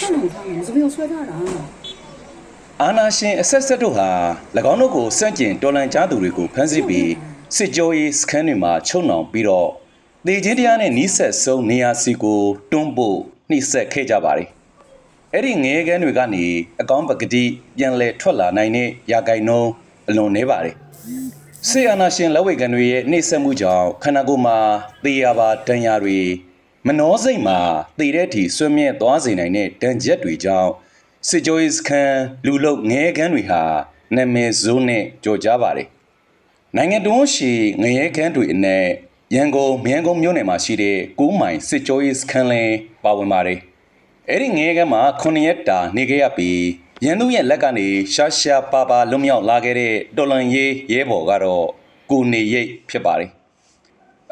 ထန့်အောင်ထားအောင်သပင်ကိုဆွဲထားတာအာနာရှင်အဆက်ဆက်တို့ဟာ၎င်းတို့ကိုစန့်ကျင်တော်လန်ကြားသူတွေကိုဖမ်းဆီးပြီးစစ်ကြောရေးစခန်းတွေမှာချုပ်နှောင်ပြီးတော့တေချင်းတရားနဲ့နီးဆက်ဆုံးနေရာစီကိုတွန်းပို့နှိစက်ခဲ့ကြပါတယ်။အဲ့ဒီငရေကန်းတွေကနေအကောင်းပကတိပြန်လဲထွက်လာနိုင်တဲ့ရာဂိုင်နှုံးအလွန်နေပါတယ်။စေအာနာရှင်လက်ဝဲကန်တွေရဲ့နှိစက်မှုကြောင့်ခန္ဓာကိုယ်မှာသေရပါဒဏ်ရာတွေ မနှောစိတ်မှာသေတဲ့အထိဆွေးမြဲသွားစေနိုင်တဲ့ဒဏ်ချက်တွေကြောင့်စစ်ကြောရေးစခန်းလူလုတ်ငရဲကန်းတွေဟာနာမည်ဆိုးနဲ့ကြော်ကြားပါတယ်။နိုင်ငံတော်ရှိငရဲကန်းတွေအနက်ရန်ကုန်မြန်ကုန်မြို့နယ်မှာရှိတဲ့9မိုင်စစ်ကြောရေးစခန်းလဲပါဝင်ပါတယ်။အဲ့ဒီငရဲကန်းမှာ9ရက်တာနေခဲ့ရပြီးရန်သူရဲ့လက်ကနေရှားရှားပါပါလွတ်မြောက်လာခဲ့တဲ့တော်လန်ရေးရဲဘော်ကတော့ကိုနေရိပ်ဖြစ်ပါတယ်။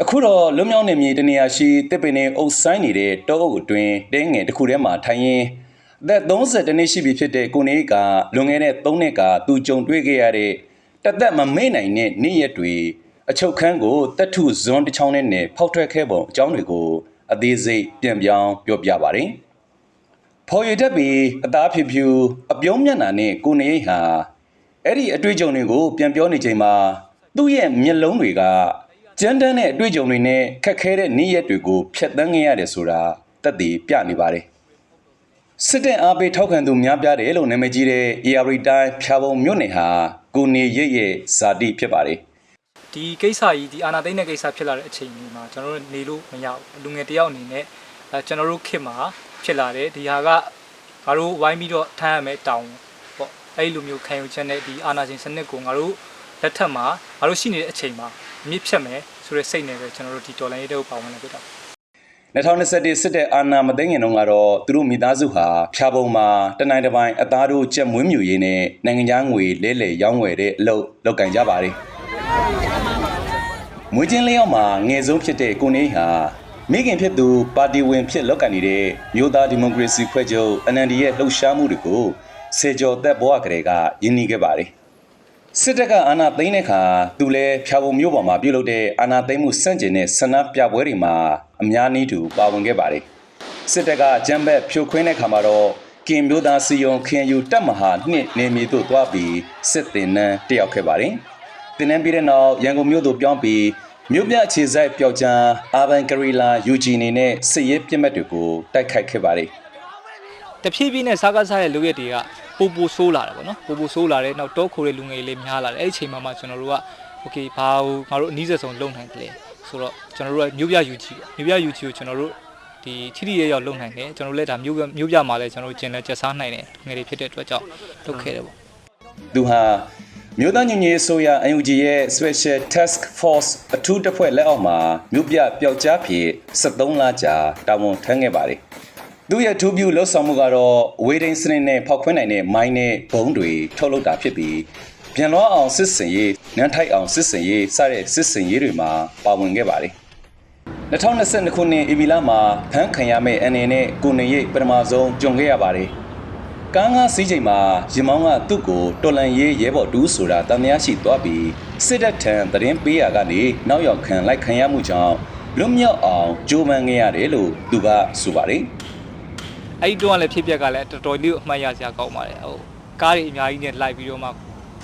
အခုတော့လွတ်မြောက်နေမြေတနေရာရှိတစ်ပင်နေအုပ်ဆိုင်နေတဲ့တောအုပ်အတွင်းတင်းငယ်တစ်ခုထဲမှာထိုင်ရင်းအသက်30တနှစ်ရှိပြီဖြစ်တဲ့ကိုနေကလွန်ခဲ့တဲ့3နှစ်ကသူကြုံတွေ့ခဲ့ရတဲ့တသက်မမေ့နိုင်တဲ့နေ့ရက်တွေအချုပ်ခန်းကိုတက်ထုဇွန်တစ်ချောင်းနဲ့နဲ့ဖောက်ထွက်ခဲ့ပုံအကြောင်းတွေကိုအသေးစိတ်ပြန်ပြောင်းပြောပြပါမယ်။ဖော်ရတတ်ပြီးအသားဖြူဖြူအပြုံးမျက်နှာနဲ့ကိုနေဟာအဲ့ဒီအတွေ့အကြုံတွေကိုပြန်ပြောနေချိန်မှာသူ့ရဲ့မျက်လုံးတွေက ကြမ်းတမ်းတဲ့အတွေ့အကြုံတွေနဲ့ခက်ခဲတဲ့နေ့ရက်တွေကိုဖျက်ဆီးခဲ့ရတယ်ဆိုတာတက်တည်ပြနေပါတယ်စစ်တပ်အားပေးထောက်ခံသူများပြားတယ်လို့နာမည်ကြီးတဲ့ AR တိုင်းဖြာပုံမြို့နယ်ဟာကိုနေရိပ်ရဲ့ဇာတိဖြစ်ပါတယ်ဒီကိစ္စကြီးဒီအာနာသိမ့်တဲ့ကိစ္စဖြစ်လာတဲ့အချိန်ကြီးမှာကျွန်တော်တို့နေလို့မရဘူးလူငယ်တယောက်အနေနဲ့အဲကျွန်တော်တို့ခေတ်မှာဖြစ်လာတယ်ဒီဟာကငါတို့ဝိုင်းပြီးတော့ထမ်းရမယ်တောင်းပေါ့အဲ့လိုမျိုးခံယူချက်နဲ့ဒီအာနာရှင်စနစ်ကိုငါတို့လက်ထက်မှာငါတို့ရှိနေတဲ့အချိန်မှာ မြစ်ဖြတ်မယ်ဆိုတဲ့စိတ်နဲ့ပဲကျွန်တော်တို့ဒီတော်လိုင်းရေးတွေကိုပါဝင်လာပြတာ2021စစ်တပ်အာဏာမသိမ်းခင်တုန်းကတော့သူတို့မိသားစုဟာဖြာပုံမှာတနိုင်တစ်ပိုင်းအသားတို့ကြက်မွေးမြူရေးနဲ့နိုင်ငံခြားငွေလဲလှယ်ရောင်းဝယ်တဲ့အလုပ်လုပ်ကင်ကြပါတယ်။မွေးချင်းလေးယောက်မှာငယ်ဆုံးဖြစ်တဲ့ကိုနေဟာမိခင်ဖြစ်သူပါတီဝင်ဖြစ်လုပ်ကင်နေတဲ့မြို့သားဒီမိုကရေစီဖွဲ့ချုပ် NLD ရဲ့လှုပ်ရှားမှုတွေကိုစေကျော်သက်ဘဝကလေးကယဉ်နီးခဲ့ပါတယ်။ စစ်တပ်ကအာဏာသိမ်းတဲ့အခါသူလည်းဖြာပုံမျိုးပေါ်မှာပြုလုပ်တဲ့အာဏာသိမ်းမှုစန့်ကျင်တဲ့ဆန္ဒပြပွဲတွေမှာအများနည်းတူပါဝင်ခဲ့ပါတယ်။စစ်တပ်ကကြမ်းဘက်ဖြိုခွင်းတဲ့အခါမှာတော့ကင်မျိုးသားစီယုံခင်ယူတပ်မဟာနှစ်နေမီတို့တွားပြီးစစ်တင်နန်းတက်ရောက်ခဲ့ပါတယ်။တင်နန်းပြီးတဲ့နောက်ရန်ကုန်မြို့သို့ပြောင်းပြီးမြို့ပြအခြေစိုက်ပျောက်ကြားအာဘန်ဂရီလာ UG အနေနဲ့စစ်ရေးပြစ်မှတ်တွေကိုတိုက်ခိုက်ခဲ့ပါတယ်။ တဖြည်းဖြည်းနဲ့စားကားစားရဲ့လူရက်တွေကပူပူဆိုးလာတယ်ပေါ့နော်ပူပူဆိုးလာတယ်နောက်တောခိုတဲ့လူငယ်လေးများလာတယ်အဲ့ဒီချိန်မှာမှကျွန်တော်တို့ကโอเคဘာဟိုငါတို့အနည်းဆက်ဆုံးလုံနိုင်တယ်လေဆိုတော့ကျွန်တော်တို့ကမြို့ပြ UG ပေါ့မြို့ပြ UG ကိုကျွန်တော်တို့ဒီထိထိရရောက်လုံနိုင်တယ်ကျွန်တော်တို့လည်းဒါမြို့ပြမြို့ပြမှာလည်းကျွန်တော်တို့ကျင်လည်းကျက်စားနိုင်တယ်ငယ်တွေဖြစ်တဲ့အတွက်ကြောင့်လုပ်ခဲ့တယ်ပေါ့ သူဟာမြို့သားညညရေးဆိုရ UNG ရဲ့ Special Task Force အထူးတပ်ဖွဲ့လက်အောက်မှာမြို့ပြပျောက်ကြားဖြစ်73လကြာတာဝန်ထမ်းခဲ့ပါတယ်။ သူရဲ့အထူးပြုလှုပ်ဆောင်မှုကတော့ဝေဒိန်စနစ်နဲ့ဖောက်ခွင်းနိုင်တဲ့မိုင်းနဲ့ဘုံတွေထုတ်လုပ်တာဖြစ်ပြီးပြန်လောအောင်စစ်စင်ရေးနန်းထိုက်အောင်စစ်စင်ရေးစတဲ့စစ်စင်ရေးတွေမှာပါဝင်ခဲ့ပါတယ်။2022ခုနှစ်ဧပြီလမှာဖမ်းခံရမယ့်အနေနဲ့ကိုနေရိပ်ပထမဆုံးကြုံခဲ့ရပါတယ်။ကားငါးစီးချိန်မှာရင်မောင်းကသူ့ကိုတော်လန်ရေးရဲဘော်တူးဆိုတာတန်မြားရှိသွားပြီးစစ်တပ်ထံသတင်းပေးရကနေနောက်ရောက်ခံလိုက်ခံရမှုကြောင့်လွတ်မြောက်အောင်ကြိုးပမ်းခဲ့ရတယ်လို့သူကဆိုပါတယ် အဲ့ဒီတော့ကလည်းဖြစ်ပျက်ကလည်းတော်တော်လေးကိုအမှတ်ရစရာကောင်းပါတယ်ဟိုကားတွေအများကြီးနဲ့လိုက်ပြီးတော့မှ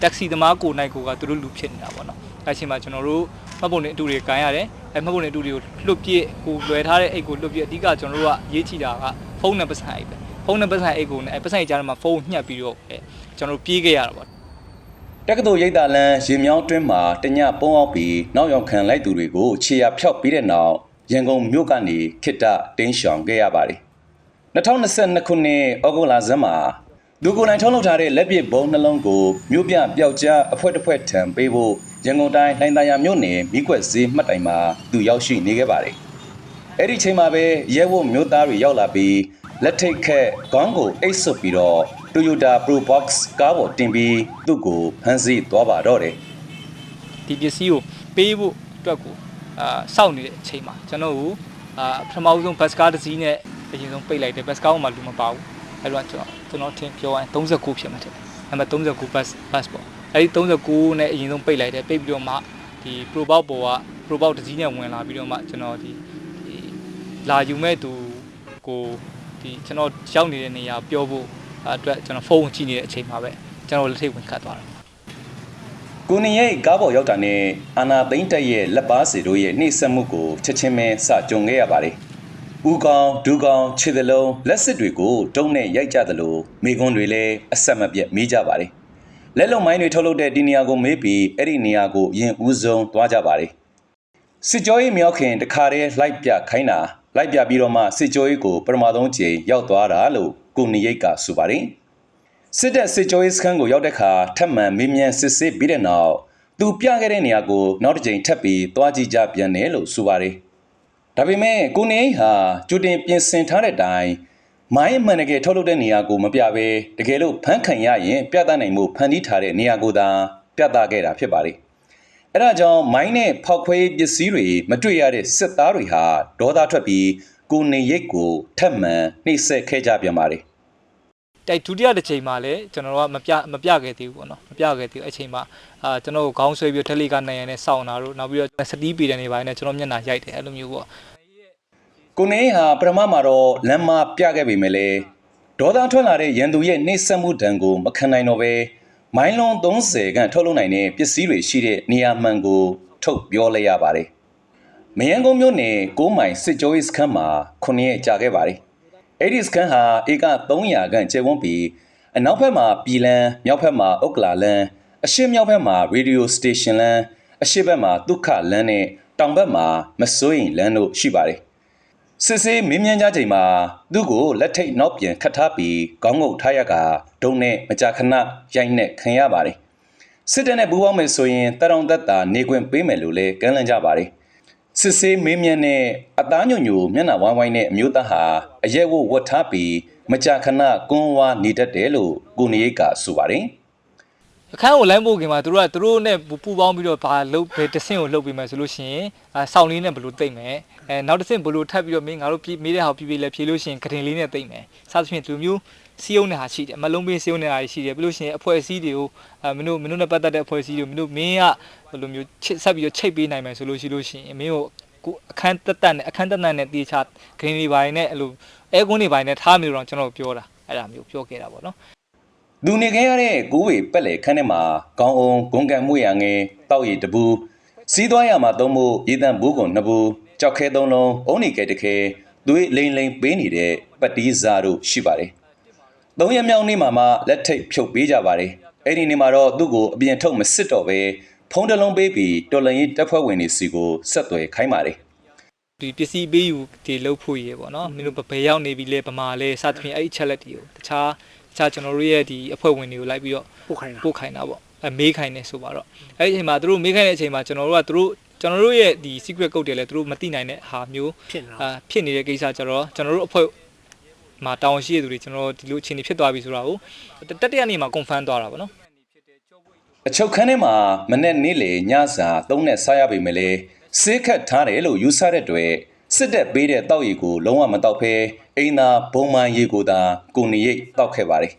တက္ကစီသမားကိုနိုင်ကိုကသူတို့လူဖြစ်နေတာပေါ့နော်အဲ့ချိန်မှာကျွန်တော်တို့မှတ်ပုံနဲ့အတူတွေကန်ရတယ်အဲ့မှတ်ပုံနဲ့အတူတွေကိုလွတ်ပြစ်ကိုလွယ်ထားတဲ့အိတ်ကိုလွတ်ပြစ်အဓိကကျွန်တော်တို့ကရေးချီတာကဖုန်းနဲ့ပတ်စံအိတ်ပဲဖုန်းနဲ့ပတ်စံအိတ်ကိုနဲ့အဲ့ပတ်စံအိတ်ကြားထဲမှာဖုန်းညှက်ပြီးတော့အဲကျွန်တော်တို့ပြေးခဲ့ရတာပေါ့တက္ကသိုလ်ရိပ်သာလန်းရေမြောင်းတွင်းမှာတညပုံအောင်ပြီးနောက်ရောက်ခံလိုက်သူတွေကိုခြေရဖျောက်ပြီးတဲ့နောက်ရန်ကုန်မြို့ကနေခိတ္တတင်းရှောင်ခဲ့ရပါတယ် 2022ခုနှစ်ဩဂုတ်လဆန်းမှာဒူကိုလိုင်ထုံးလုပ်ထားတဲ့လက်ပစ်ဘုံနှလုံးကိုမြို့ပြပျောက်ကြားအဖွဲတစ်ဖွဲထံပေးဖို့ရန်ကုန်တိုင်းလှိုင်သာယာမြို့နယ်မိကွက်ဈေးမှတ်တိုင်မှာသူရောက်ရှိနေခဲ့ပါတယ်။အဲ့ဒီချိန်မှာပဲရဲဝတ်မျိုးသားတွေရောက်လာပြီးလက်ထိတ်ခက်ခေါင်းကိုအိတ်ဆွတ်ပြီးတော့ Toyota Pro Box ကားပေါ်တင်ပြီးသူ့ကိုဖမ်းဆီးသွားပါတော့တယ်ဒီပစ္စည်းကိုပေးဖို့အတွက်ကိုအာစောင့်နေတဲ့အချိန်မှာကျွန်တော်တို့အာပထမဆုံးဘတ်စကားတစ်စီးနဲ့ အရင်ဆုံးပိတ်လိုက်တယ်ဘတ်စကားမှာလူမပါဘူးအဲ့တော့ကျွန်တော်ကျွန်တော်ထင်ပြောရင်39ဖြစ်မှတယ်အဲ့မှာ39 bus bus ပေါ့အဲ့ဒီ39နဲ့အရင်ဆုံးပိတ်လိုက်တယ်ပိတ်ပြီးတော့မှဒီ pro box ပေါ်က pro box တစ်စီးနဲ့ဝင်လာပြီးတော့မှကျွန်တော်ဒီဒီလာယူမဲ့သူကိုဒီဒီကျွန်တော်ရောက်နေတဲ့နေရာပြောဖို့အတွက်ကျွန်တော်ဖုန်းကြည့်နေတဲ့အချိန်မှာပဲကျွန်တော်လက်ထိတ်ဝင်ခတ်သွားတယ်ကိုနေရဲ့ကားပေါ်ရောက်တာနဲ့အာနာသိမ့်တက်ရဲ့လက်ပါစီတို့ရဲ့နှိမ့်ဆက်မှုကိုချက်ချင်းပဲစကြုံခဲ့ရပါတယ်။ ဦးကောင်ဒူကောင်ခြေသလုံးလက်စစ်တွေကိုတုံးနဲ့ရိုက်ကြသလိုမိကွန်းတွေလည်းအဆက်မပြတ်မေးကြပါတယ်။လက်လုံမိုင်းတွေထုတ်လုပ်တဲ့ဒီနေရာကိုမေးပြီးအဲ့ဒီနေရာကိုရင်ဦးဆုံးသွားကြပါတယ်။စစ်ကြောရေးမြောက်ခင်တခါတည်းလိုက်ပြခိုင်းတာလိုက်ပြပြီးတော့မှစစ်ကြောရေးကိုပထမဆုံးချိန်ရောက်သွားတာလို့ကိုနေရိတ်ကဆိုပါတယ်။စစ်တပ်စစ်ကြောရေးစခန်းကိုရောက်တဲ့အခါထပ်မံမေးမြန်းစစ်ဆေးပြီးတဲ့နောက်သူပြခဲ့တဲ့နေရာကိုနောက်တစ်ကြိမ်ထပ်ပြီးသွားကြည့်ကြပြန်တယ်လို့ဆိုပါတယ်။ ဒါပေမဲ့ကိုနေအိဟာကြိုတင်ပြင်ဆင်ထားတဲ့အတိုင်းမိုင်းအမှန်တကယ်ထုတ်လုပ်တဲ့နေရာကိုမပြဘဲတကယ်လို့ဖမ်းခံရရင်ပြသနိုင်မှုဖန်တီးထားတဲ့နေရာကိုသာပြသခဲ့တာဖြစ်ပါတယ်။အဲဒါကြောင့်မိုင်းနဲ့ဖောက်ခွဲရေးပစ္စည်းတွေမတွေ့ရတဲ့စစ်သားတွေဟာဒေါသထွက်ပြီးကိုနေရိတ်ကိုထပ်မံနှိပ်စက်ခဲ့ကြပြန်ပါတယ်။ တိုက်ဒုတိယတစ်ချိန်မှာလည်းကျွန်တော်တို့ကမပြမပြခဲ့သေးဘူးပေါ့နော်မပြခဲ့သေးဘူးအဲ့ချိန်မှာအာကျွန်တော်ကိုခေါင်းဆွဲပြီးထက်လီကနိုင်ရန်နဲ့စောင့်တာတို့နောက်ပြီးတော့စတီးပီတယ်နေပါနဲ့ကျွန်တော်မျက်နှာရိုက်တယ်အဲ့လိုမျိုးပေါ့ကိုနေဟာပထမမှာတော့လမ်းမပြခဲ့ပေမဲ့လေဒေါသထွက်လာတဲ့ရန်သူရဲ့နှိမ့်ဆက်မှုတံကိုမခံနိုင်တော့ပဲမိုင်းလုံး30ခန့်ထုတ်လုပ်နိုင်တဲ့ပစ္စည်းတွေရှိတဲ့နေရာမှန်ကို ထုတ်ပြောလိုက်ရပါတယ်။မယန်းကုန်းမြို့နယ်6မိုင်စစ်ကြောရေးစခန်းမှာ9ရက်ကြာခဲ့ပါတယ်။ အဲ့ဒီစခန်းဟာဧက300ခန့်ကျယ်ဝန်းပြီးအနောက်ဘက်မှာပြည်လန်းမြောက်ဘက်မှာဥက္ကလာလန်းအရှေ့မြောက်ဘက်မှာရေဒီယိုစတေရှင်လန်းအရှေ့ဘက်မှာဒုက္ခလန်းနဲ့တောင်ဘက်မှာမစိုးရင်လန်းတို့ရှိပါတယ်။စစ်စေးမင်းမြန်းကြချိန်မှာသူ့ကိုလက်ထိတ်နောက်ပြန်ခတ်ထားပြီးခေါင်းငုပ်ထားရကဒုံနဲ့မကြာခဏရိုက်နဲ့ခံရပါတယ်စစ်တပ်နဲ့ပူးပေါင်းမယ်ဆိုရင်တရောင်သက်တာနေခွင့်ပေးမယ်လို့လည်းကမ်းလှမ်းကြပါတယ် စစ်စေးမင်းမြန်းနဲ့အသားညွညူမျက်နှာဝိုင်းဝိုင်းနဲ့အမျိုးသားဟာအရက်ဝတ်ဝတ်ထားပြီးမကြာခဏကွန်းဝါနေတတ်တယ်လို့ကိုနေရိတ်ကဆိုပါတယ်အခန်းကိုလိုင်းပို့ခင်မှာသူတို့ကသူတို့နဲ့ပူပေါင်းပြီးတော့ဘာလုတ်ဘယ်တစ်ဆင့်ကိုလှုပ်ပြီးမယ်ဆိုလို့ရှိရင်အဲဆောင်းလေးနဲ့ဘယ်လိုတိတ်မယ်အဲနောက်တစ်ဆင့်ဘယ်လိုထပ်ပြီးတော့မင်းငါတို့ပြေးမေးတဲ့ဟာကိုပြေးပြေးလဲဖြေလို့ရှိရင်ကတင်လေးနဲ့တိတ်မယ်စသဖြင့်သူမျိုး စီယုံနဲ့ဟာရှိတယ်မလုံးပေးစီယုံနဲ့ဟာရှိတယ်ပြီးလို့ရှိရင်အဖွဲ့အစည်းတွေကိုအဲမင်းတို့မင်းတို့နဲ့ပတ်သက်တဲ့အဖွဲ့အစည်းတွေမင်းတို့မင်းကဘယ်လိုမျိုးချစ်ဆက်ပြီးတော့ချိတ်ပေးနိုင်မယ်ဆိုလို့ရှိလို့ရှိရင်မင်းကိုကိုအခန်းတက်တက်နဲ့အခန်းတက်တက်နဲ့တေချာဂရင်းတွေပိုင်းနဲ့အဲ့လိုအဲကွန်းတွေပိုင်းနဲ့ထားမျိုးတော့ကျွန်တော်ပြောတာအဲ့ဒါမျိုးပြောခဲ့တာပေါ့နော်လူနေခဲ့ရတဲ့ကိုးဝေပက်လေခန်းထဲမှာကောင်းအောင်ဂုံကန်မှုရငယ်တောက်ရည်တပူစီးသွားရမှာသုံးဖို့ရေတန့်ဘူးကုန်နှစ်ဘူးကြောက်ခဲသုံးလုံးအုံးနေကဲတခဲသွေးလိမ့်လိမ့်ပေးနေတဲ့ပတ်တီးစားတို့ရှိပါတယ်။ သုံးရက်မြောက်နေ့မှာမှလက်ထိတ်ဖြုတ်ပေးကြပါတယ်။အဲ့ဒီနေ့မှာတော့သူ့ကိုအပြင်ထုတ်မစစ်တော့ပဲဖုံးတစ်လုံးပေးပြီးတော်လန်ရေးတပ်ဖွဲ့ဝင်တွေစီကိုဆက်သွယ်ခိုင်းပါတယ်။ဒီပစ္စည်းပေးယူဒီလုပ်ဖို့ရေပေါ့နော်မင်းတို့ဘယ်ရောက်နေပြီလဲဗမာလဲစသဖြင့်အဲ့ဒီချက်လက်တွေကိုတခြားတခြားကျွန်တော်တို့ရဲ့ဒီအဖွဲ့ဝင်တွေကိုလိုက်ပြီးတော့ပို့ခိုင်းတာပို့ခိုင်းတာပေါ့အဲမေးခိုင်းနေဆိုပါတော့အဲ့ဒီအချိန်မှာသူတို့မေးခိုင်းတဲ့အချိန်မှာကျွန်တော်တို့ကသူတို့ကျွန်တော်တို့ရဲ့ဒီ secret code တွေလည်းသူတို့မသိနိုင်တဲ့ဟာမျိုးဖြစ်နေတာအာဖြစ်နေတဲ့ကိစ္စကြတော့ကျွန်တော်တို့အဖွဲ့ မှာတာဝန်ရှိတဲ့သူတွေကျွန်တော်တို့ဒီလိုအခြေအနေဖြစ်သွားပြီဆိုတာကိုတတရနေ့မှာ confirm သွားတာပေါ့နော်အချုပ်ခန်းထဲမှာမနေ့နေ့လေညစာသုံးနဲ့စားရပေမဲ့လေဆေးခတ်ထားတယ်လို့ယူဆတဲ့အတွက်စစ်တပ်ပေးတဲ့တောက်ရည်ကိုလုံးဝမတောက်ဖဲအိမ်သာဘုံမှန်ရေကိုသာကိုနေရိတ်တောက်ခဲ့ပါတယ်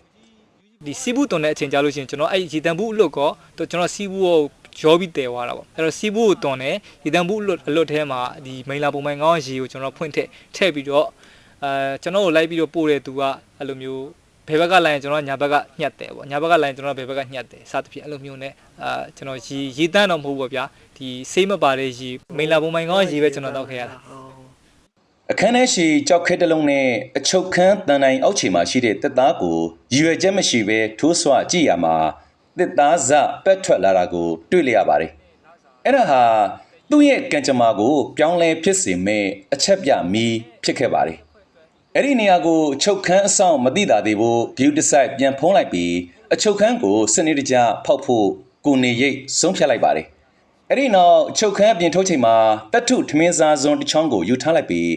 ဒီစီးဘူးတွန်တဲ့အချိန်ကြာလို့ရှိရင်ကျွန်တော်အဲ့ရေတံဘူးအလွတ်ကောတော့ကျွန်တော်စီးဘူးကိုရောပြီးတည်သွားတာပေါ့အဲ့တော့စီးဘူးကိုတွန်တယ်ရေတံဘူးအလွတ်အလွတ်ထဲမှာဒီမိန်လာပုံမှန်ကောင်းရေကိုကျွန်တော်ဖွင့်ထည့်ထည့်ပြီးတော့ အဲကျွန်တော်ကိုလိုက်ပြီးတော့ပို့တဲ့သူကအဲ့လိုမျိုးဘယ်ဘက်ကလိုင်းကျွန်တော်ညာဘက်ကညှက်တယ်ပေါ့ညာဘက်ကလိုင်းကျွန်တော်ဘယ်ဘက်ကညှက်တယ်စသဖြင့်အဲ့လိုမျိုးနဲ့အာကျွန်တော်ရေရေတန်းတော့မဟုတ်ဘူးပေါ့ဗျာဒီဆေးမပါတဲ့ရေမိန်လာပုံမှန်ကောင်းရေပဲကျွန်တော်တောက်ခဲ့ရတာအခန်းထဲရှိကြောက်ခဲတစ်လုံးနဲ့အချုပ်ခန်းတန်တိုင်းအောက်ခြေမှာရှိတဲ့တစ်သားကိုရည်ရွယ်ချက်မရှိဘဲထိုးဆွကြည့်ရမှာတစ်သားစပက်ထွက်လာတာကို တွေ့လျရပါတယ်အဲ့ဒါဟာသူ့ရဲ့ကံကြမ္မာကို ပြောင်းလဲဖြစ်စေမဲ့အချက်ပြမီးဖြစ်ခဲ့ပါတယ် အဲ့ဒီနေရာကိုအချုပ်ခန်းအဆောင်မသိတာသေးဖို့ view decide ပြန်ဖုံးလိုက်ပြီးအချုပ်ခန်းကိုစနစ်တကျဖောက်ဖို့ကိုနေရိတ်ဆုံးဖြတ်လိုက်ပါတယ်။အဲ့ဒီနောက်အချုပ်ခန်းအပြင်ထုတ်ချိန်မှာတက်ထုထမင်းစားစွန်းတစ်ချောင်းကိုယူထားလိုက်ပြီး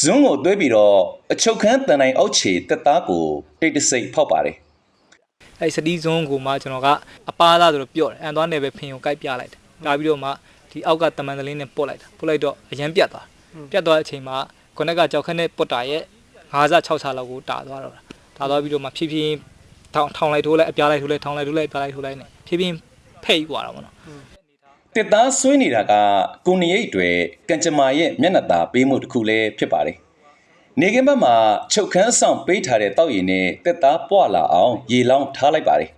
ဇွန်းကိုသွေးပြီးတော့အချုပ်ခန်းတန်တိုင်းအောက်ခြေတက်သားကိုတိတ်တဆိတ်ဖောက်ပါတယ်အဲ့စတီးဇုံးကိုမှကျွန်တော်ကအပါသားဆိုတော့ပြော့တယ်အန်သွားနယ်ပဲဖင်ကိုကိုက်ပြလိုက်တယ်ပြပြီးတော့မှဒီအောက်ကတမန်တလင်းနဲ့ပုတ်လိုက်တာပုတ်လိုက်တော့အရန်ပြတ်သွားပြတ်သွားတဲ့အချိန်မှာခုနကကြောက်ခက်နဲ့ပုတ်တာရဲ့ 5ဆ6ဆလောက်ကိုတာသွားတော့တာသွားပြီးတော့မှဖြည်းဖြည်းထောင်ထောင်လိုက်ထိုးလိုက်အပြားလိုက်ထိုးလိုက်ထောင်လိုက်ထိုးလိုက်အပြားလိုက်ထိုးလိုက်နဲ့ဖြည်းဖြည်းဖဲ့ယူသွားတာပေါ့နော်။တက်သားဆွေးနေတာကကိုနေရိတ်တွေကံကြမ္မာရဲ့မျက်နှာသာပေးမှုတစ်ခုလည်းဖြစ်ပါတယ်။နေကင်းဘက်မှာချုပ်ခန်းအဆောင်ပေးထားတဲ့တောက်ရည်နဲ့တက်သားပွာလာအောင်ရေလောင်းထားလိုက်ပါတယ်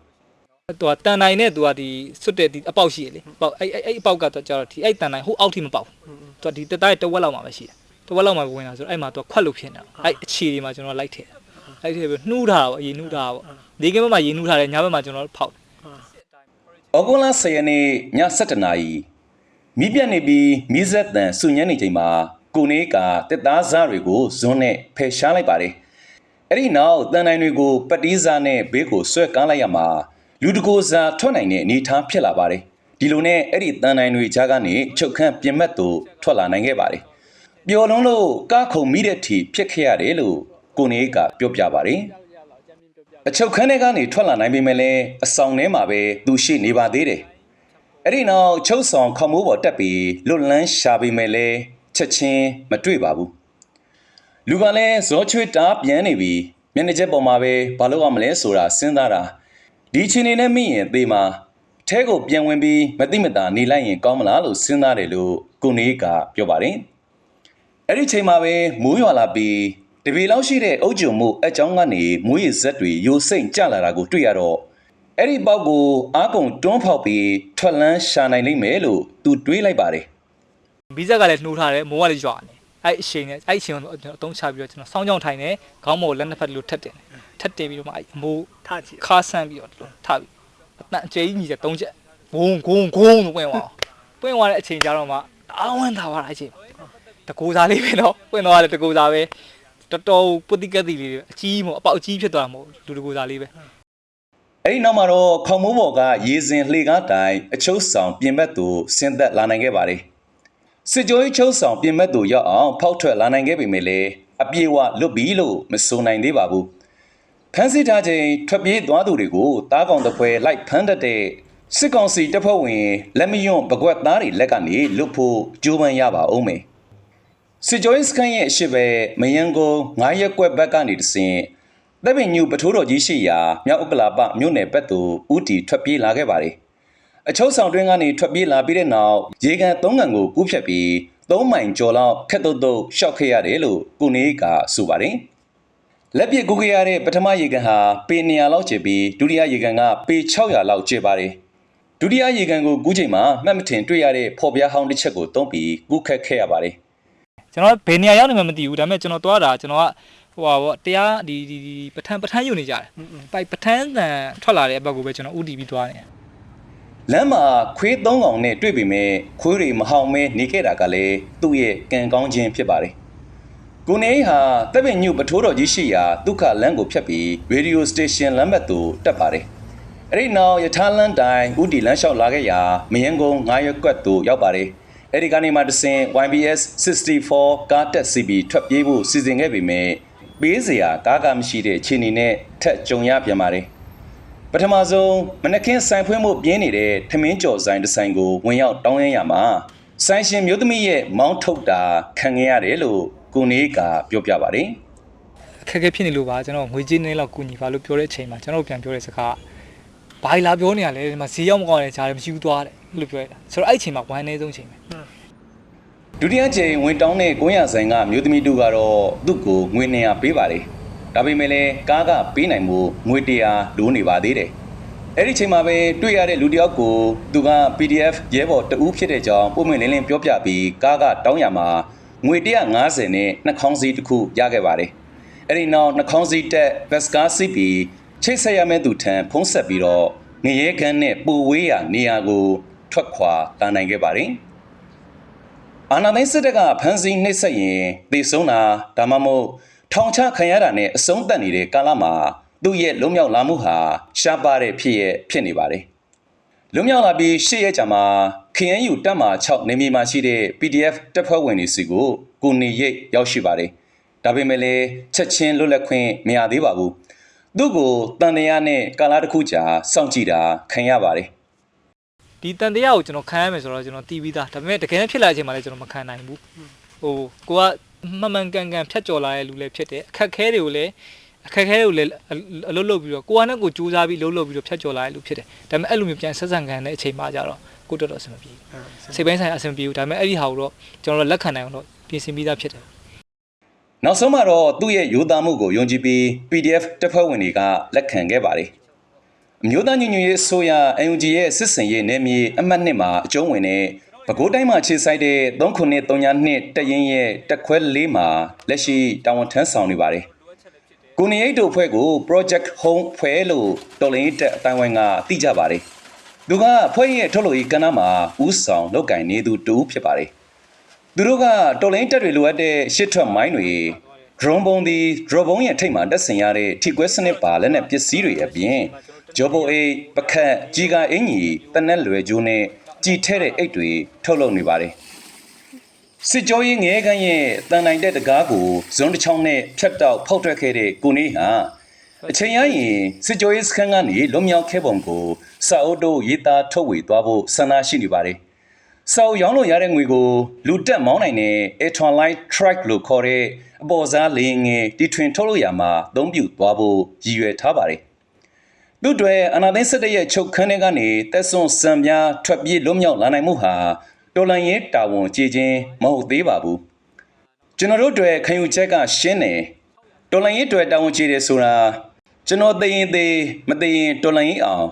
သူကတန်နိုင်နဲ့သူကဒီစွတ်တဲ့ဒီအပေါက်ရှိရလေပေါက်အဲ့အဲ့အဲ့အပေါက်ကတော့ကျတော့ဒီအဲ့တန်နိုင်ဟိုအောက်ထိမပေါက်သူကဒီတက်သားရဲ့တဝက်လောက်မှာပဲရှိတယ် တဝက်လောက်မှာဝင်လာဆိုတော့အဲ့မှာသူကခွက်လို့ဖြစ်နေတာအဲ့အခြေဒီမှာကျွန်တော်လိုက်ထည့်လိုက်ထည့်ပြီးနှူးထားတာပေါ့ရေနှူးထားတာပေါ့ဒီကင်းဘက်မှာရေနှူးထားတယ်ညဘက်မှာကျွန်တော်ဖောက်။ဩဂုတ်လ10ရက်နေ့ည7:00နာရီမိပြတ်နေပြီးမိဆက်တန်စုညံ့နေချိန်မှာကိုနေကတက်သားစားတွေကိုဇွန်းနဲ့ဖယ်ရှားလိုက်ပါတယ်။အဲ့ဒီနောက်တန်နိုင်တွေကိုပတီးစားနဲ့ဘေးကိုဆွဲကမ်းလိုက်ရမှာလူတကိုစားထွက်နိုင်တဲ့အနေအထားဖြစ်လာပါတယ်။ဒီလိုနဲ့အဲ့ဒီတန်နိုင်တွေကြားကနေချုပ်ခန့်ပြင်မဲ့သူထွက်လာနိုင်ခဲ့ပါတယ်။ ပျော်လုံးလို့ကားခုံမိတဲ့အထိဖြစ်ခဲ့ရတယ်လို့ကိုနေကပြောပြပါတယ်။အချုပ်ခန်းထဲကနေထွက်လာနိုင်ပေမဲ့လည်းအဆောင်ထဲမှာပဲသူရှိနေပါသေးတယ်။အဲ့ဒီနောက်ချုပ်ဆောင်ခေါမိုးပေါ်တက်ပြီးလွတ်လန်းရှာပေမဲ့လည်းချက်ချင်းမတွေ့ပါဘူး။လူကလည်းဇောချွေတားပြန်နေပြီးမျက်နှာချက်ပေါ်မှာပဲဘာလို့ရမလဲဆိုတာစဉ်းစားတာဒီအချိန်နေနဲ့မိရင်သေမှာထဲကိုပြန်ဝင်ပြီးမတိမတာနေလိုက်ရင်ကောင်းမလားလို့စဉ်းစားတယ်လို့ကိုနေကပြောပါတယ်။ အဲ့ဒီချိန်မှာပဲမိုးရွာလာပြီးတပေလောက်ရှိတဲ့အုတ်ကြုံမှုအကြောင်းကနေမိုးရေစက်တွေယိုစိမ့်ကျလာတာကိုတွေ့ရတော့အဲ့ဒီပေါက်ကိုအားကုန်တွန်းဖောက်ပြီးထွက်လန်းရှာနိုင်လိမ့်မယ်လို့သူတွေးလိုက်ပါတယ်ဘီဇက်ကလည်းနှိုးထားတယ်မိုးကလည်းရွာနေအဲ့အချိန်နဲ့အဲ့အချိန်ကိုကျွန်တော်အသုံးချပြီးတော့ကျွန်တော်စောင်းကြောင်ထိုင်နေခေါင်းမော်လက်နှစ်ဖက်လို့ထက်တင်တယ်ထက်တင်ပြီးတော့မှအဲ့အမိုးထားကြည့်ခါဆန်းပြီးတော့ထားပြီးအတန်အကျကြီးညီတဲ့၃ချက်ဂုံဂုံဂုံလို့ပွင့်သွားအောင်ပွင့်သွားတဲ့အချိန်ကျတော့မှအာဝမ်းသာသွားတာအချိန် တကူစားလေးပဲတော့ပွင့်သွားတယ်တကူစားပဲတော်တော်ပုတိကက်တီလေးတွေအကြီးမို့အပေါက်အကြီးဖြစ်သွားမှာမဟုတ်လူတကူစားလေးပဲအဲ့ဒီနောက်မှာတော့ခေါင်မိုးပေါ်ကရေစင်လှေကားတိုင်အချုပ်ဆောင်ပြင်ဘက်သို့ဆင်းသက်လာနိုင်ခဲ့ပါတယ်စစ်ကြောရေးချုပ်ဆောင်ပြင်ဘက်သို့ရောက်အောင်ဖောက်ထွက်လာနိုင်ခဲ့ပေမဲ့လည်းအပြေဝလွတ်ပြီလို့မဆိုနိုင်သေးပါဘူးဖမ်းဆီးထားချိန်ထွက်ပြေးသွားသူတွေကိုတားကောင်တစ်ဖွဲလိုက်ဖမ်းတတ်တဲ့စစ်ကောင်စီတပ်ဖွဲ့ဝင်လက်မယွန့်ပကွက်သားတွေလက်ကနေလွတ်ဖို့ကြိုးပမ်းရပါအောင်မယ် စစ်ကြောရေးစခန်းရဲ့အရှိပဲမယန်းကုန်း9ရက်ကွက်ဘက်ကနေတဆင်တပ်ပင်ညူပထိုးတော်ကြီးရှိရာမြောက်ဥက္ကလာပမြို့နယ်ဘက်သို့ဥတီထွက်ပြေးလာခဲ့ပါတယ်အချုပ်ဆောင်တွင်းကနေထွက်ပြေးလာပြီးတဲ့နောက်ရေကန်၃ကန်ကိုကူးဖြတ်ပြီး၃မိုင်ကျော်လောက်ခက်တုတ်တုတ်ရှောက်ခဲ့ရတယ်လို့ကိုနေကဆိုပါတယ်လက်ပစ်ကူးခဲ့ရတဲ့ပထမရေကန်ဟာပေ200လောက်ကျပြီးဒုတိယရေကန်ကပေ600လောက်ကျပါတယ်ဒုတိယရေကန်ကိုကူးချိန်မှာမှတ်မထင်တွေ့ရတဲ့ဖော်ပြားဟောင်းတစ်ချက်ကိုတုံးပြီးကူးခတ်ခဲ့ရပါတယ် ကျွန်တော်ဘယ်နေရာရောက်နေမှမသိဘူးဒါပေမဲ့ကျွန်တော်သွားတာကျွန်တော်ကဟိုပါဗောတရားဒီဒီဒီပထန်ပထန်ယူနေကြတယ်ပိုက်ပထန်တန်ထွက်လာတဲ့အဘက်ကိုပဲကျွန်တော်ဥတီပြီးသွားနေတယ်လမ်းမှာခွေးသုံးကောင်နဲ့တွေ့ပေမဲ့ခွေးတွေမဟောင်မဲနေခဲ့တာကလည်းသူ့ရဲ့ကံကောင်းခြင်းဖြစ်ပါတယ်ကိုနေဟာတပ်ပင်ညုပထိုးတော်ကြီးရှိရာဒုက္ခလမ်းကိုဖြတ်ပြီးရေဒီယိုစတေရှင်လမ်းဘက်သို့တက်ပါတယ်အဲ့ဒီနောက်ယထာလန်းတိုင်းဥတီလမ်းလျှောက်လာခဲ့ရာမယန်းကုန်း9ရက်ကွက်သို့ရောက်ပါတယ် အဲ့ဒီကနေမှတဆင် YBS 64ကားတက် CB ထွက်ပြေးဖို့စီစဉ်ခဲ့ပေမဲ့ပေးစရာကားကမရှိတဲ့အခြေအနေနဲ့ထက်ကြုံရပြန်ပါတယ်ပထမဆုံးမနက်ခင်းဆိုင်ဖွင့်မှုပြင်းနေတဲ့ထမင်းကြော်ဆိုင်တစ်ဆိုင်ကိုဝင်ရောက်တောင်းရရမှာဆိုင်ရှင်မျိုးသမီးရဲ့မောင်းထုတ်တာခံခဲ့ရတယ်လို့ကိုနေကပြောပြပါတယ်အခက်အခဲဖြစ်နေလို့ပါကျွန်တော်ငွေကြေးနည်းလောက်ကူညီပါလို့ပြောတဲ့အချိန်မှာကျွန်တော်ပြန်ပြောတဲ့စကားဘာလာပြောနေရလဲဒီမှာဈေးရောက်မကောင်းတဲ့ဈာတယ်မရှိဘူးသွားတယ်လို့ပြောရတာဆိုတော့အဲ့အချိန်မှာဝမ်းနေဆုံးချိန်ပဲ ဒုတိယကြိမ်ဝင်တောင်းတဲ့ကိုရဆိုင်ကမျိုးသမီးတို့ကတော့သူ့ကိုငွေ200ပေးပါတယ်ဒါပေမဲ့လည်းကားကပေးနိုင်မှုငွေ100လိုးနေပါသေးတယ်အဲ့ဒီချိန်မှာပဲတွေ့ရတဲ့လူတစ်ယောက်ကိုသူက PDF ရဲဘော်တဦးဖြစ်တဲ့ကြောင်းပုံမှန်လင်းလင်းပြောပြပြီးကားကတောင်းရမှာငွေ150နဲ့နှာခေါင်းစည်းတစ်ခုရခဲ့ပါတယ်အဲ့ဒီနောက်နှာခေါင်းစည်းတက်ဘက်စကားစီးပြီးချိတ်ဆက်ရမယ့်သူထံဖုံးဆက်ပြီးတော့ငရဲကန်းနဲ့ပူဝေးရာနေရာကိုထွက်ခွာလာနိုင်ခဲ့ပါတယ် အာနာသိန်းစစ်တပ်ကဖမ်းဆီးနှိပ်စက်ရင်သေဆုံးတာဒါမှမဟုတ်ထောင်ချခံရတာနဲ့အဆုံးသတ်နေတဲ့ကာလမှာသူ့ရဲ့လွတ်မြောက်လာမှုဟာရှားပါတဲ့ဖြစ်ရဲ့ဖြစ်နေပါတယ်။လွတ်မြောက်လာပြီးရှေ့ရက်ကြာမှာ KNU တပ်မှ6နေမြေမှာရှိတဲ့ PDF တပ်ဖွဲ့ဝင်တွေစီကိုကိုနေရိတ်ရောက်ရှိပါတယ်။ဒါပေမဲ့လည်းချက်ချင်းလွတ်လပ်ခွင့်မရသေးပါဘူး။သူ့ကိုတန်တရားနဲ့ကာလာတစ်ခုကြာစောင့်ကြည့်တာခံရပါတယ်။ ဒီတန်တရားကိုကျွန်တော်ခံရမယ်ဆိုတော့ကျွန်တော်တီးပြီးသားဒါပေမဲ့တကယ်နဲ့ဖြစ်လာတဲ့အချိန်မှာလည်းကျွန်တော်မခံနိုင်ဘူးဟိုကိုကမှန်မှန်ကန်ကန်ဖြတ်ကျော်လာတဲ့လူလည်းဖြစ်တယ်အခက်ခဲတွေကိုလည်းအခက်ခဲတွေကိုလည်းအလုပ်လုပ်ပြီးတော့ကိုကနဲ့ကိုစူးစမ်းပြီးလုပ်လုပ်ပြီးတော့ဖြတ်ကျော်လာတဲ့လူဖြစ်တယ်ဒါပေမဲ့အဲ့လိုမျိုးပြန်ဆက်ဆံခံတဲ့အချိန်မှကြတော့ကိုတော်တော်အဆင်မပြေဘူးစိတ်ပိုင်းဆိုင်ရာအဆင်မပြေဘူးဒါပေမဲ့အဲ့ဒီဟာကိုတော့ကျွန်တော်တို့လက်ခံနိုင်အောင်တော့ပြင်ဆင်ပြီးသားဖြစ်တယ်နောက်ဆုံးမှာတော့သူ့ရဲ့ရိုးသားမှုကိုယုံကြည်ပြီး PDF တပ်ဖွဲ့ဝင်တွေကလက်ခံခဲ့ပါတယ် အမျိုးသားညီညွတ်ရေးအစိုးရ UNG ရဲ့စစ်စင်ရေးနယ်မြေအမှတ်နှစ်မှာအကျုံးဝင်တဲ့ပဲခူးတိုင်းမှာခြေဆိုင်တဲ့3932တပ်ရင်းရဲ့တပ်ခွဲလေးမှာလက်ရှိတာဝန်ထမ်းဆောင်နေပါတယ်ကိုနေရိတ်တို့ဖွဲ့ကို Project Home ဖွဲ့လို့တော်လိုင်းတက်အတိုင်းဝိုင်းကသိကြပါတယ်သူကဖွဲ့ရဲ့ထုတ်လို့ရေးကဏ္ဍမှာဥဆောင်လုပ်ကင်နေသူတူဖြစ်ပါတယ်သူတို့ကတော်လိုင်းတက်တွေလိုအပ်တဲ့ရှစ်ထွက်မိုင်းတွေ drone ဘုံဒီ drone ဘုံရဲ့ထိပ်မှာတက်ဆင်ရတဲ့ထိကွဲစနစ်ပါလက်နက်ပစ္စည်းတွေအပြင် ဂျော်ဘိုအေးပခတ်ကြီးကအင်ကြီးတနက်လွယ်ကျိုးနဲ့ကြည်ထဲတဲ့အိတ်တွေထုတ်လုပ်နေပါတယ်စစ်ကြောရေးငဲခန်းရဲ့တန်နိုင်တဲ့တကားကိုဇွန်တစ်ချောင်းနဲ့ဖြတ်တောက်ဖောက်ထွက်ခဲ့တဲ့ကိုနေဟာအချိန်ရရင်စစ်ကြောရေးစခန်းကနေလွန်မြောက်ခဲ့ပုံကိုစာအုပ်တို့ရေးသားထုတ်ဝေသွားဖို့ဆန္ဒရှိနေပါတယ်စောက်ရောင်းလို့ရတဲ့ငွေကိုလူတက်မောင်းနိုင်တဲ့ Etron Light Track လို့ခေါ်တဲ့အပေါ်စားလေယာဉ်ငယ်တီထွင်ထုတ်လို့ရမှာအသုံးပြုသွားဖို့ရည်ရွယ်ထားပါတယ်။ သူ့တွေအနာသိန်းစစ်တပ်ရဲ့ချုပ်ခန်းထဲကနေတက်ဆွန်စံပြားထွက်ပြေးလွတ်မြောက်လာနိုင်မှုဟာတော်လန်ရေးတာဝန်ကြည်ချင်းမဟုတ်သေးပါဘူး။ကျွန်တော်တို့တွေခံယူချက်ကရှင်းတယ်။တော်လန်ရေးတွေတာဝန်ကြည်တယ်ဆိုတာကျွန်တော်သိရင်သိမသိရင်တော်လန်ရေးအောင်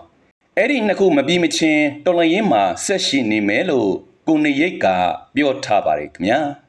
အဲ့ဒီနှစ်ခုမပြီးမချင်းတော်လရင်မှာဆက်ရှိနေမယ်လို့ကိုနေရိတ်ကပြောထားပါတယ်ခင်ဗျာ။